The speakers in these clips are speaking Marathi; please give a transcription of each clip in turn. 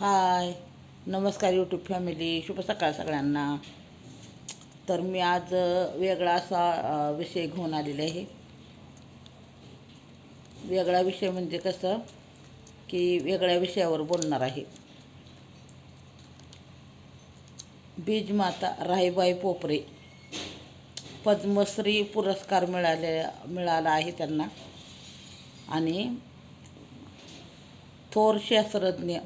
हाय. नमस्कार यूट्यूब फॅमिली शुभ सकाळ सगळ्यांना. तर मी आज वेगळा असा विषय घेऊन आलेले आहे. वेगळा विषय म्हणजे कसं की वेगळ्या विषयावर बोलणार आहे. बीजमाता राहीबाई पोपरे. पद्मश्री पुरस्कार मिळाले मिळाला आहे त्यांना. आणि थोर शास्त्रज्ञ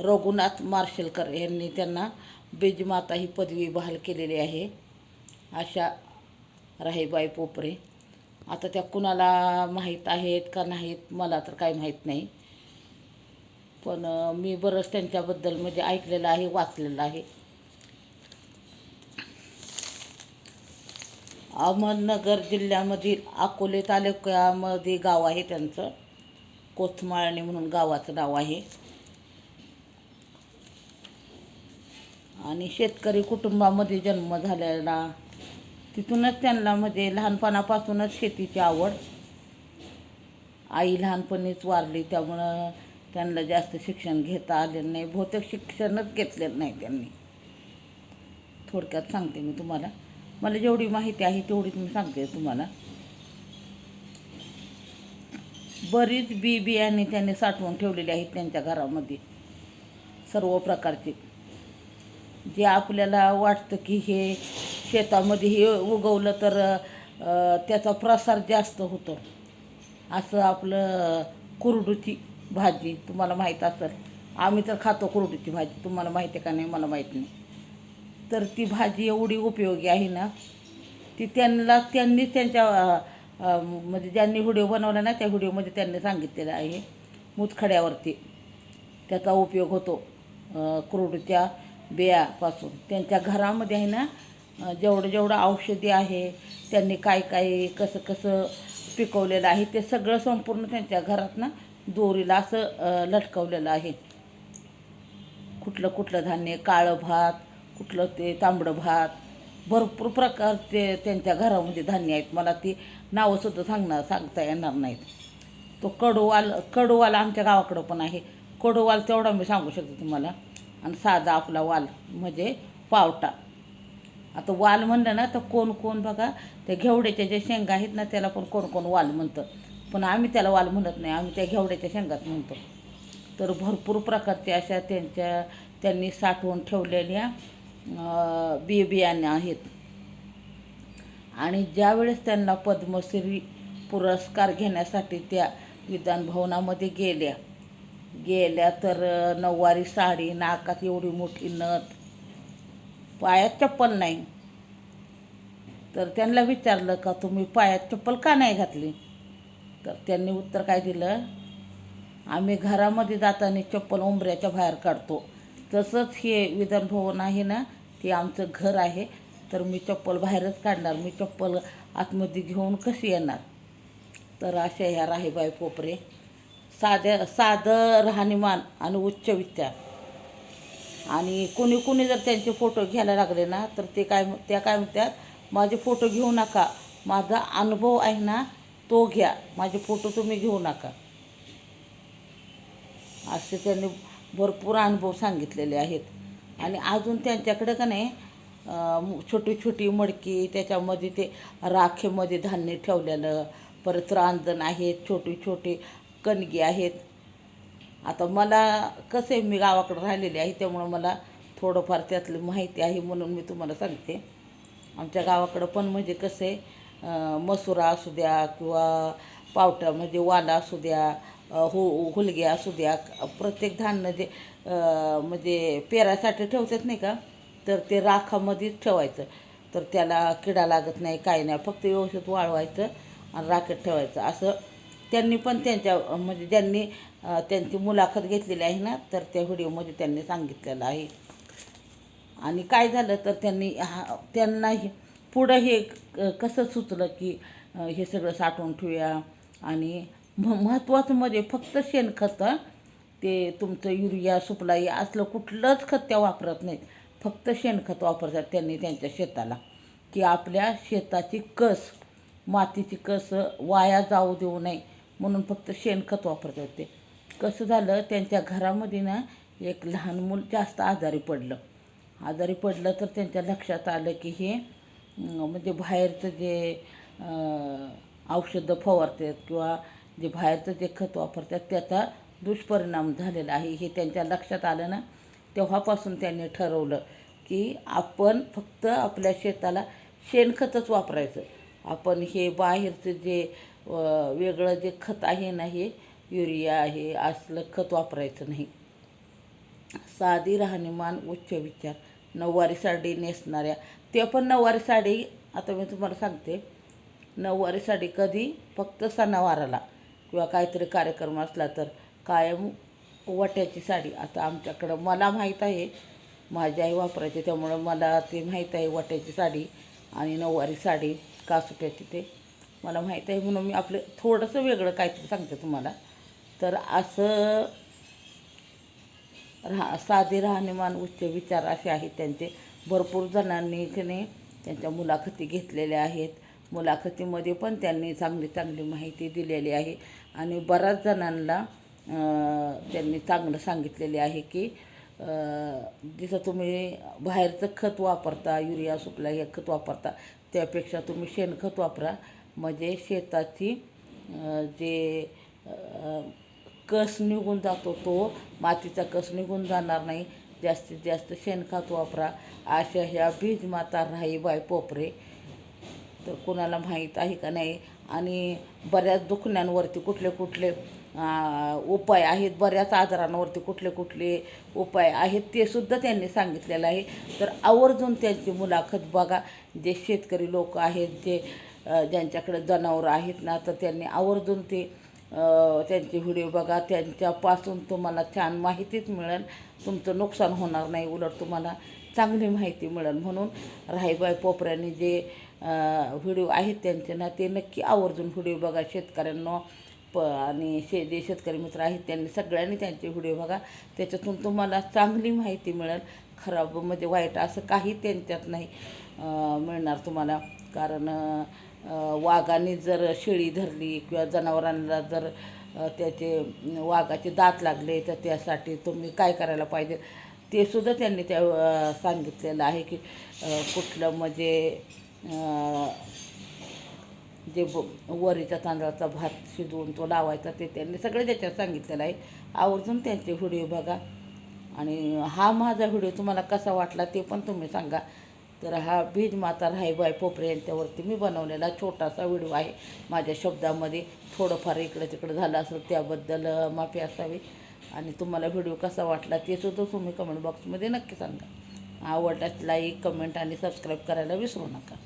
रघुनाथ मार्शलकर यांनी त्यांना बीजमाता ही पदवी बहाल केलेली आहे. अशा राहीबाई पोपरे. आता त्या कुणाला माहीत आहेत का नाहीत मला तर काही माहीत नाही. पण मी बरंच त्यांच्याबद्दल म्हणजे ऐकलेलं आहे वाचलेलं आहे. अहमदनगर जिल्ह्यामधील अकोले तालुक्यामध्ये गाव आहे त्यांचं. कोथमाळणी म्हणून गावाचं नाव आहे. आणि शेतकरी कुटुंबामध्ये जन्म झालेला तिथूनच त्यांना म्हणजे लहानपणापासूनच शेतीची आवड. आई लहानपणीच वारली त्यामुळं त्यांना जास्त शिक्षण घेता आलेलं नाही. बहुतेक शिक्षणच घेतलेलं नाही त्यांनी. थोडक्यात सांगते मी तुम्हाला. मला जेवढी माहिती आहे तेवढीच मी सांगते तुम्हाला. बरीच बी बियाणे त्यांनी साठवून ठेवलेली आहेत त्यांच्या घरामध्ये. सर्व प्रकारचे. जे आपल्याला वाटतं की हे शेतामध्ये हे उगवलं तर त्याचा प्रसार जास्त होतो. असं आपलं कुरडूची भाजी तुम्हाला माहीत असेल. आम्ही तर खातो कुरडूची भाजी. तुम्हाला माहिती आहे का नाही? मला माहीत नाही. तर ती भाजी एवढी उपयोगी आहे ना ती त्यांना त्यांनी त्यांच्या म्हणजे ज्यांनी व्हिडिओ बनवला ना त्या व्हिडिओमध्ये त्यांनी सांगितलेलं आहे. मुतखड्यावरती त्याचा उपयोग होतो कुरडूच्या बियापासून. त्यांच्या घरामध्ये आहे ना जेवढं जेवढं औषधी आहे त्यांनी काय काय कसं कसं पिकवलेलं आहे ते सगळं संपूर्ण त्यांच्या घरात ना दोरीला असं लटकवलेलं आहे. कुठलं कुठलं धान्य काळं भात कुठलं ते तांबडं भात भरपूर प्रकारचे त्यांच्या घरामध्ये धान्य आहेत. मला ती नावंसुद्धा सांगणार सांगता येणार नाहीत. तो कडूवाल कडूवाल आमच्या गावाकडं पण आहे. कडूवाल तेवढा मी सांगू शकते तुम्हाला. आणि साधा आपला वाल म्हणजे पावटा. आता वाल म्हणलं ना तर कोण कोण बघा त्या घेवड्याच्या ज्या शेंगा आहेत ना त्याला पण कोण कोण वाल म्हणतं. पण आम्ही त्याला वाल म्हणत नाही आम्ही त्या घेवड्याच्या शेंगात म्हणतो. तर भरपूर प्रकारचे अशा त्यांच्या त्यांनी साठवून ठेवलेल्या बी बियाणे आहेत. आणि ज्यावेळेस त्यांना पद्मश्री पुरस्कार घेण्यासाठी त्या विधानभवनामध्ये गेल्या गेल्या तर नऊवारी साडी नाकात एवढी मोठी नथ पायात चप्पल नाही. तर त्यांना विचारलं का तुम्ही पायात चप्पल का नाही घातली? तर त्यांनी उत्तर काय दिलं? आम्ही घरामध्ये जाताना चप्पल उंबऱ्याच्या बाहेर काढतो. तसंच हे विधानभवन आहे ना ते आमचं घर आहे. तर मी चप्पल बाहेरच काढणार. मी चप्पल आतमध्ये घेऊन कशी येणार? तर अशा ह्या राहीबाई पोपरे साध्या साधं राहणीमान आणि उच्च विचार. आणि कोणी कोणी जर त्यांचे फोटो घ्यायला लागले ना तर ते काय त्या काय म्हणतात माझे फोटो घेऊ नका. माझा अनुभव आहे ना तो घ्या. माझे फोटो तुम्ही घेऊ नका. असे त्यांनी भरपूर अनुभव सांगितलेले आहेत. आणि अजून त्यांच्याकडे का नाही छोटी छोटी मडकी त्याच्यामध्ये ते राखेमध्ये धान्य ठेवलेलं परत रांजण आहेत छोटी छोटी कणगी आहेत. आता मला कसं आहे मी गावाकडे राहिलेली आहे त्यामुळं मला थोडंफार त्यातली माहिती आहे म्हणून मी तुम्हाला सांगते. आमच्या गावाकडं पण म्हणजे कसं आहे मसुरा असू द्या किंवा पावटा म्हणजे वाला असू द्या हो हु हुलग्या असू द्या प्रत्येक धान्य जे म्हणजे पेरासाठी ठेवतात नाही का तर ते राखामध्येच ठेवायचं. तर त्याला किडा लागत नाही काय नाही फक्त व्यवस्थित वाळवायचं आणि राखेत ठेवायचं. असं त्यांनी पण त्यांच्या म्हणजे ज्यांनी त्यांची मुलाखत घेतलेली आहे ना तर त्या व्हिडिओमध्ये त्यांनी सांगितलेलं आहे. आणि काय झालं तर त्यांनी हा त्यांना हे पुढं हे क- कसं सुचलं की हे सगळं साठवून ठेवूया? आणि म महत्त्वाचं म्हणजे फक्त शेणखतं ते तुमचं युरिया सुपलाई असलं कुठलंच खत त्या वापरत नाहीत. फक्त शेणखत वापरतात त्यांनी त्यांच्या शेताला. की आपल्या शेताची कस मातीची कस वाया जाऊ देऊ नये. म्हणून फक्त शेणखत वापरतात ते कसं झालं त्यांच्या घरामध्ये ना एक लहान मूल जास्त आजारी पडलं. आजारी पडलं तर त्यांच्या लक्षात आलं की हे म्हणजे बाहेरचं जे औषधं फवारतात किंवा जे बाहेरचं जे खत वापरतात त्याचा दुष्परिणाम झालेला आहे. हे त्यांच्या लक्षात आलं ना तेव्हापासून त्यांनी ठरवलं की आपण फक्त आपल्या शेताला शेणखतच वापरायचं. आपण हे बाहेरचं जे वेगळं जे खत आहे ना हे युरिया आहे असलं खत वापरायचं नाही. साधी राहणीमान उच्च विचार नऊवारी साडी नेसणाऱ्या ते पण नऊवारी साडी आता मी तुम्हाला सांगते नऊवारी साडी कधी फक्त सणावाराला किंवा काहीतरी कार्यक्रम असला तर कायम वट्याची साडी. आता आमच्याकडं मला माहीत आहे माझी आई वापरायची त्यामुळं मला ते माहीत आहे वट्याची साडी आणि नऊवारी साडी कासुट्याची ते मला माहीत आहे म्हणून मी आपलं थोडंसं वेगळं काहीतरी सांगते तुम्हाला. तर असं राहा साधे राहणीमान उच्च विचार असे आहेत त्यांचे. भरपूर जणांनी की त्यांच्या मुलाखती घेतलेल्या आहेत. मुलाखतीमध्ये पण त्यांनी चांगली चांगली माहिती दिलेली आहे. आणि बऱ्याच जणांना त्यांनी चांगलं सांगितलेले आहे की जसं तुम्ही बाहेरचं खत वापरता युरिया सुपला हे खत वापरता त्यापेक्षा तुम्ही शेणखत वापरा. म्हणजे शेताची जे कस निघून जातो तो मातीचा कस निघून जाणार नाही. जास्तीत जास्त शेणखत वापरा. अशा ह्या बीज माता राहीबाई पोपरे. तर कुणाला माहीत आहे का नाही? आणि बऱ्याच दुखण्यांवरती कुठले कुठले उपाय आहेत? बऱ्याच आजारांवरती कुठले कुठले उपाय आहेत? ते सुद्धा त्यांनी सांगितलेलं आहे. तर आवर्जून त्यांची मुलाखत बघा. जे शेतकरी लोक आहेत जे ज्यांच्याकडे जनावरं आहेत ना तर त्यांनी आवर्जून ते त्यांचे व्हिडिओ बघा. त्यांच्यापासून तुम्हाला छान माहितीच मिळेल. तुमचं नुकसान होणार नाही. उलट तुम्हाला चांगली माहिती मिळेल. म्हणून राहीबाई पोपऱ्यांनी जे व्हिडिओ आहेत त्यांचे ना ते नक्की आवर्जून व्हिडिओ बघा. शेतकऱ्यांना प आणि शे जे शेतकरी मित्र आहेत त्यांनी सगळ्यांनी त्यांचे व्हिडिओ बघा. त्याच्यातून तुम्हाला चांगली माहिती मिळेल. खराब म्हणजे वाईट असं काही त्यांच्यात नाही मिळणार तुम्हाला. कारण वाघाने जर शेळी धरली किंवा जनावरांना जर त्याचे वाघाचे दात लागले तर त्यासाठी तुम्ही काय करायला पाहिजे? ते सुद्धा त्यांनी त्या सांगितलेलं आहे की कुठलं म्हणजे जे ब वरीच्या तांदळाचा भात शिजवून तो लावायचा ते त्यांनी सगळे त्याच्यात सांगितलेलं आहे. आवर्जून त्यांचे व्हिडिओ बघा. आणि हा माझा व्हिडिओ तुम्हाला कसा वाटला ते पण तुम्ही सांगा. तर हा बीज माता राहीबाई पोपरे यांच्यावरती मी बनवलेला छोटासा व्हिडिओ आहे. माझ्या शब्दामध्ये थोडंफार इकडं तिकडं झालं असेल त्याबद्दल माफी असावी. आणि तुम्हाला व्हिडिओ कसा वाटला ते सुद्धा तुम्ही कमेंट बॉक्समध्ये नक्की सांगा. आवडल्यास लाईक कमेंट आणि सबस्क्राईब करायला विसरू नका.